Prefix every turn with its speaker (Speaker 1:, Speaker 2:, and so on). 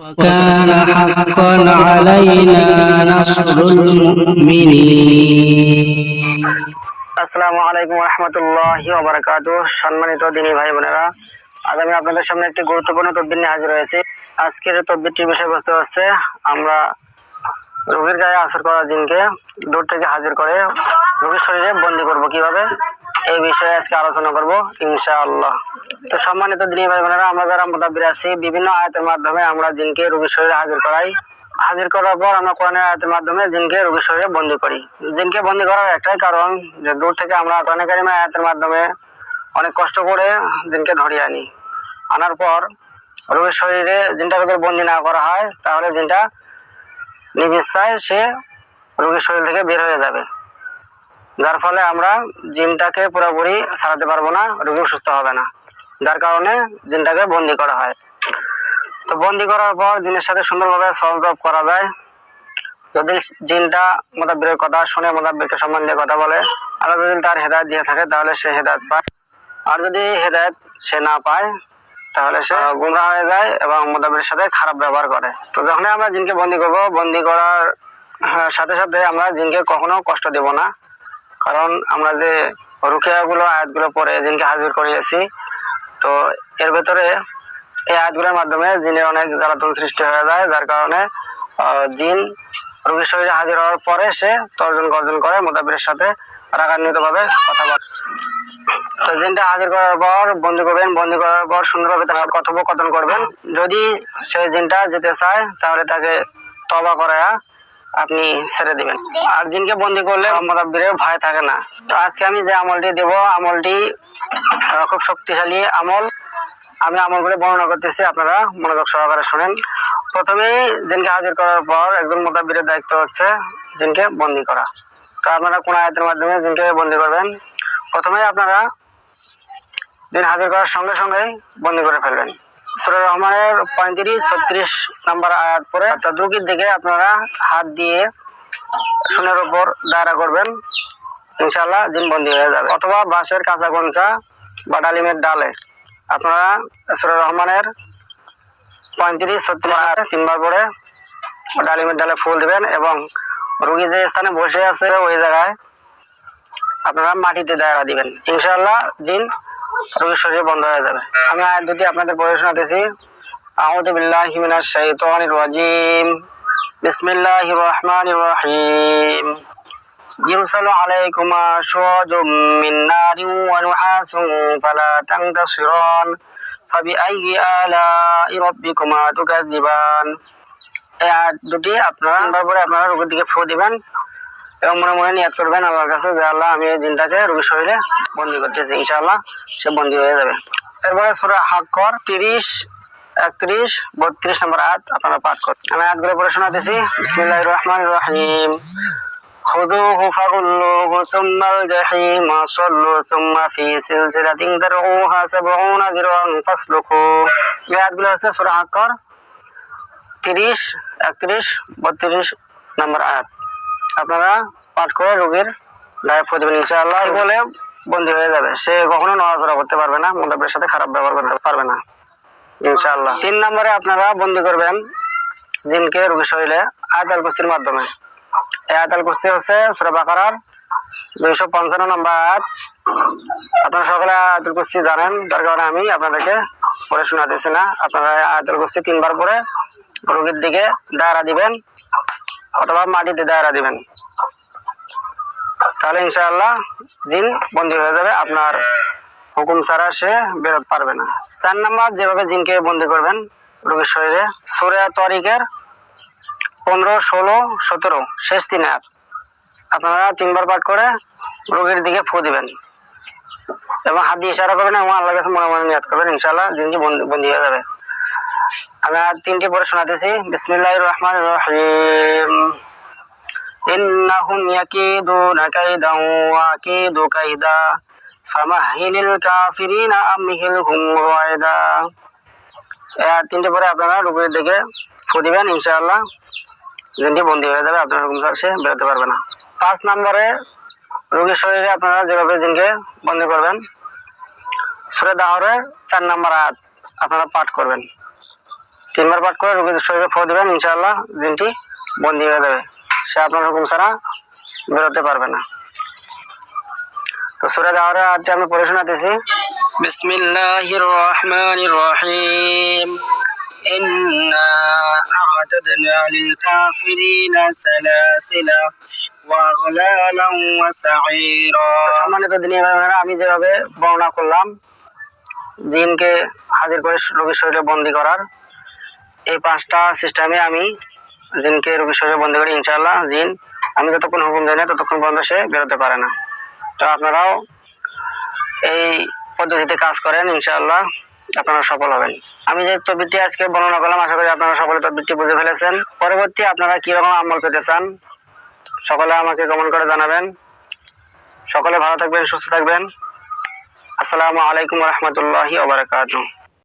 Speaker 1: وكان حقا علينا نصر المؤمنين
Speaker 2: আসসালামু আলাইকুম রহমতুল্লাহি ওবরাকাত সম্মানিত দিনী ভাই বোনেরা আজ আমি আপনাদের সামনে একটি গুরুত্বপূর্ণ তদবির নিয়ে হাজির হয়েছি আজকের তদবিরটির বিষয়বস্তু হচ্ছে আমরা রোগীর গায়ে আসর করা জিনকে দূর থেকে হাজির করে রোগীর শরীরে বন্দি করব কিভাবে এই বিষয়ে আজকে আলোচনা করব, ইনশাআল্লাহ। তো সম্মানিত দিনী ভাই বোনেরা, আমরা যারা মোদাব্বির আছি, বিভিন্ন আয়াতের মাধ্যমে আমরা জিনকে রোগীর শরীরে হাজির করাই। হাজির করার পর আমরা কোরআনের আয়াতের মাধ্যমে জিনকে রোগীর শরীরে বন্দি করি। জিনকে বন্দি করার একটাই কারণ যে দূর থেকে আমরা কোরআন কারিমের আয়াতের মাধ্যমে অনেক কষ্ট করে জিনকে ধরিয়ে আনি। আনার পর রোগীর শরীরে জিনটাকে যদি বন্দি না করা হয়, তাহলে জিনটা নিজ ইচ্ছায় সে রোগীর শরীর থেকে বের হয়ে যাবে। যার ফলে আমরা জিনটাকে পুরোপুরি সারাতে পারব না রোগী সুস্থ হবে না। যার কারণে জিনটাকে বন্দি করা হয়। তো বন্দি করার পর জিনের সাথে সুন্দরভাবে সলভ করা যায়। যদি জিনটা মোদাব্বিরের কথা শুনে মোদাব্বিরকে সম্মান দিয়ে কথা বলে আল্লাহ যদি তার হেদায়ত দিয়ে থাকে তাহলে সে হেদায়ত পায়। আর যদি হেদায়ত সে না পায় তাহলে সে গুমরা হয়ে যায় এবং মোদাব্বিরের সাথে খারাপ ব্যবহার করে। তো যখনই আমরা জিনকে বন্দি করব বন্দি করার হ্যাঁ, সাথে সাথে আমরা জিনকে কখনো কষ্ট দেব না। কারণ আমরা যে রুকিয়াগুলো আয়াতগুলো পরে জিনকে হাজির করিয়েছি, তো এর ভেতরে এই আয়াতগুলোর মাধ্যমে জিনের অনেক জ্বালাতন সৃষ্টি হয়ে যায়, যার কারণে জিন রোগীর শরীরে হাজির হওয়ার পরে সে তর্জন গর্জন করে মোতাবিরের সাথে রাগান্বিত ভাবে কথা বলে। তো জিনটা হাজির করার পর বন্দি করবেন, বন্দি করার পর সুন্দরভাবে তার কথোপকথন করবেন। যদি সে জিনটা যেতে চায়, তাহলে তাকে তবা করায়া আপনি ছেড়ে দিবেন। আর জিনকে বন্দি করলে মোতাব্বিরের ভয় থাকে না। তো আজকে আমি যে আমলটি দেব, আমলটি খুব শক্তিশালী আমল। আমি আমলগুলো বর্ণনা করতেছি, আপনারা মনোযোগ সহকারে শোনেন। প্রথমেই জিনকে হাজির করার পর একজন মোতাব্বিরের দায়িত্ব হচ্ছে জিনকে বন্দি করা। তো আপনারা কোন আয়তের মাধ্যমে জিনকে বন্দি করবেন? প্রথমেই আপনারা দিন হাজির করার সঙ্গে সঙ্গেই বন্দি করে ফেলবেন। সুরা রহমানের পঁয়ত্রিশ, ছত্রিশ নাম্বার আয়াত পরে অর্থাৎ রুগীর দিকে আপনারা হাত দিয়ে শুনের উপর দায়রা করবেন। ইনশাল্লাহ জিন বন্দি হয়ে যাবে। অথবা বাঁশের কাঁচা গঞ্চা বা ডালিমের ডালে আপনারা সুরা রহমানের পঁয়ত্রিশ, ছত্রিশ তিনবার পরে ডালিমের ডালে ফুল দিবেন এবং রুগী যে স্থানে বসে আছে ওই জায়গায় আপনারা মাটিতে দায়রা দিবেন। ইনশাল্লাহ জিন রোগীর শরীরে বন্ধ হয়ে যাবে আমি আয়াত দুটি আপনাদের পড়ে শোনাতেছি আউযু বিল্লাহি মিনাশ শাইতানির রাজিম বিসমিল্লাহির রহমানির রহিম يرسل عليكما شواظ من نار ونحاس فلا تنتصران فبأي آلاء ربكما تكذبان এই আয়াত দুটি আপনারা তারপরে আপনারা রোগীর দিকে ফু দিবেন এবং মনে মনে নিয়াত করবেন আল্লাহর কাছে যে আল্লাহ আমি এই দিনটাকে রোগীর শরীরে বন্দি করতেছি ইনশাআল্লাহ সে বন্দি হয়ে যাবে এরপরে সুরা হাক্কর তিরিশ একত্রিশ বত্রিশ নম্বর আয়াত আপনারা পাঠ করুন আমি আয়াতগুলো পড়ে শোনাতেছি বিসমিল্লাহ রহমান রহিম خذوه فغلوه ثم الجحيم صلوا ثم في سلسلة ذرعوها سبعون ذراعا فاسلكوه এই আয়াতগুলো হচ্ছে সুরা হাক্কর তিরিশ একত্রিশ বত্রিশ নম্বর আয়াত আপনারা পাঠ করে রোগীর গায়ে দেবেন ইনশাআল্লাহ বলে বন্দী হয়ে যাবে। সে কখনো নড়াচড়া করতে পারবে না মোদাবের সাথে খারাপ ব্যবহার করতে পারবে না। ইনশাআল্লাহ। তিন নম্বরে আপনারা বন্দি করবেন জিনকে রোগীর শরীরে আয়াতাল কুস্তির মাধ্যমে। এই আয়াতাল কুস্তি হচ্ছে সুরা বাকারার দুইশো পঞ্চান্ন নম্বর আয়াত। আপনারা সকলে আয়াতুল কুস্তি জানেন তার কারণে আমি আপনাদেরকে পড়ে শোনাতেছি না। আপনারা আয়াতুল কুস্তি তিনবার পরে রোগীর দিকে দায়রা দিবেন। অথবা মাটিতে দায়রা দিবেন। তাহলে ইনশাআল্লাহ জিন বন্দি হয়ে যাবে, আপনার হুকুম ছাড়া সে বেরোতে পারবে না। চার নাম্বার, যেভাবে জিনকে বন্দি করবেন রোগীর শরীরে সোরেয়া তরিকের পনেরো, ষোলো, সতেরো, শেষ তিন আয়াত। আপনারা তিনবার পাঠ করে রোগীর দিকে ফু দিবেন। এবং হাত দিয়ে ইশারা করবেন এবং আল্লাহ কাছে মনে মনে নিয়াত করবেন, ইনশাআল্লাহ বন্দি বন্দি হয়ে যাবে। আমি আর তিনটি পরে শোনাতেছি বিসমিল্লাহ রহমান রহিম إنهم يكيدون كيدا وأكيد كيدا فمهل الكافرين أمهلهم رويدا এই আয়াত তিনটে পরে আপনারা রুকুর দিকে ফু দিবেন ইনশাআল্লাহ জিনটি বন্দি হয়ে যাবে আপনার হুকুম ছাড়া সে বেরোতে পারবে না পাঁচ নম্বরে রোগীর শরীরে আপনারা যেভাবে জিনকে বন্দি করবেন সুরে দাহরের চার নম্বর আয়াত আপনারা পাঠ করবেন তিনবার পাঠ করে রোগীর শরীরে ফো দেবেন ইনশাআল্লাহ জিনটি বন্দি হয়ে যাবে সে আপনার হুকুম ছাড়া বেরোতে পারবে না তো সুরা দাওয়ারে আজকে আমি পড়ে শোনাতেছি বিসমিল্লাহির রহমানির রহিম إنا أعتدنا للكافرين سلاسل وأغلالا وسعيرا সম্মানিত দিনী ভাই বোনেরা, আমি যেভাবে বর্ণনা করলাম জিনকে হাজির করে রোগীর শরীরে বন্দি করার এই পাঁচটা সিস্টেমে আমি জিনকে রোগীর শরীরে বন্দি করি ইনশাল্লাহ জিন আমি যতক্ষণ হুকুম দেয় না, ততক্ষণ পর্যন্ত সে বেরোতে পারে না। তো আপনারাও এই পদ্ধতিতে কাজ করেন, ইনশাআল্লাহ আপনারা সফল হবেন। আমি যে তবিরটি আজকে বর্ণনা করলাম, আশা করি আপনারা সকলে তবিরটি বুঝে ফেলেছেন। পরবর্তী আপনারা কীরকম আমল পেতে চান, সকলে আমাকে কমেন্ট করে জানাবেন। সকলে ভালো থাকবেন, সুস্থ থাকবেন। আসসালামু আলাইকুম রহমতুল্লাহি ওবরাকাতুহ